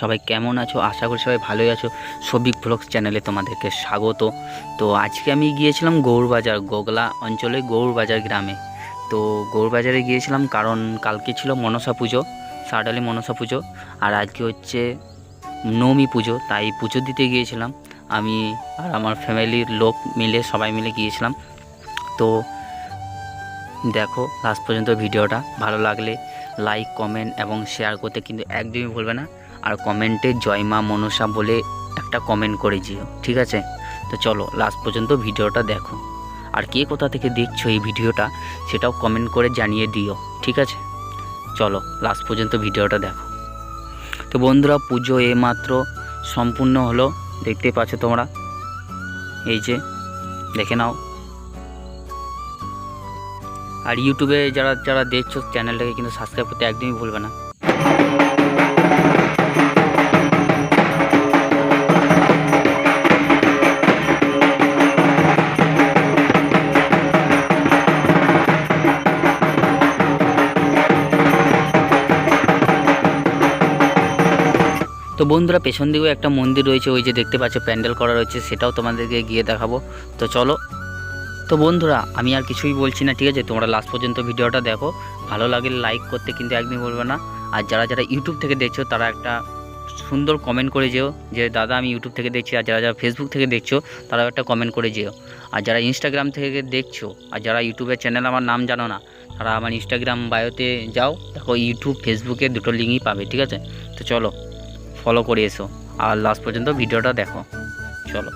সবাই কেমন আছো? আশা করি সবাই ভালোই আছো। সবিক ব্লগস চ্যানেলে তোমাদেরকে স্বাগত। তো আজকে আমি গিয়েছিলাম গৌরবাজার, গোগলা অঞ্চলে, গৌরবাজার গ্রামে। তো গৌরবাজারে গিয়েছিলাম কারণ কালকে ছিল মনসা পুজো সাডালি মনসা পুজো, আর আজকে হচ্ছে নবমী পুজো, তাই পুজো দিতে গিয়েছিলাম। আমি আর আমার ফ্যামিলির লোক মিলে, সবাই মিলে গিয়েছিলাম। তো দেখো, লাস্ট পর্যন্ত ভিডিওটা। ভালো লাগলে লাইক, কমেন্ট এবং শেয়ার করতে কিন্তু একদমই ভুলবে না। আর কমেন্টে জয় মা মনসা বলে একটা কমেন্ট করে দিও ঠিক আছে? তো চলো লাস্ট পর্যন্ত ভিডিওটা দেখো। আর কে কোথা থেকে দেখছ এই ভিডিওটা, সেটাও কমেন্ট করে জানিয়ে দিও, ঠিক আছে? চলো লাস্ট পর্যন্ত ভিডিওটা দেখো। তো বন্ধুরা, পুজো এইমাত্র সম্পূর্ণ হলো, দেখতে পাচ্ছ তোমরা? এই যে, দেখে নাও। আর ইউটিউবে যারা যারা দেখছ চ্যানেলটাকে কিন্তু সাবস্ক্রাইব করতে একদমই ভুলবে না। তো বন্ধুরা, পেছন দিকেও একটা মন্দির রয়েছে, ওই যে দেখতে পাচ্ছ, প্যান্ডেল করা রয়েছে, সেটাও তোমাদেরকে গিয়ে দেখাবো। তো চলো। তো বন্ধুরা, আমি আর কিছুই বলছি না, ঠিক আছে? তোমরা লাস্ট পর্যন্ত ভিডিওটা দেখো। ভালো লাগলে লাইক করতে কিন্তু একদমই বলবে না। আর যারা যারা ইউটিউব থেকে দেখছ, তারা একটা সুন্দর কমেন্ট করে যেও, যে দাদা, আমি ইউটিউব থেকে দেখছি, আর যারা যারা ফেসবুক থেকে দেখছ, তারাও একটা কমেন্ট করে যেও। আর যারা ইনস্টাগ্রাম থেকে দেখছ, আর যারা ইউটিউবের চ্যানেল আমার নাম জানো না, তারা আমার ইনস্টাগ্রাম বায়োতে যাও। দেখো ইউটিউব ফেসবুকে দুটো লিঙ্কই পাবে, ঠিক আছে? তো চলো। ফলো করে এসো আর লাস্ট পর্যন্ত ভিডিওটা দেখো। চলো।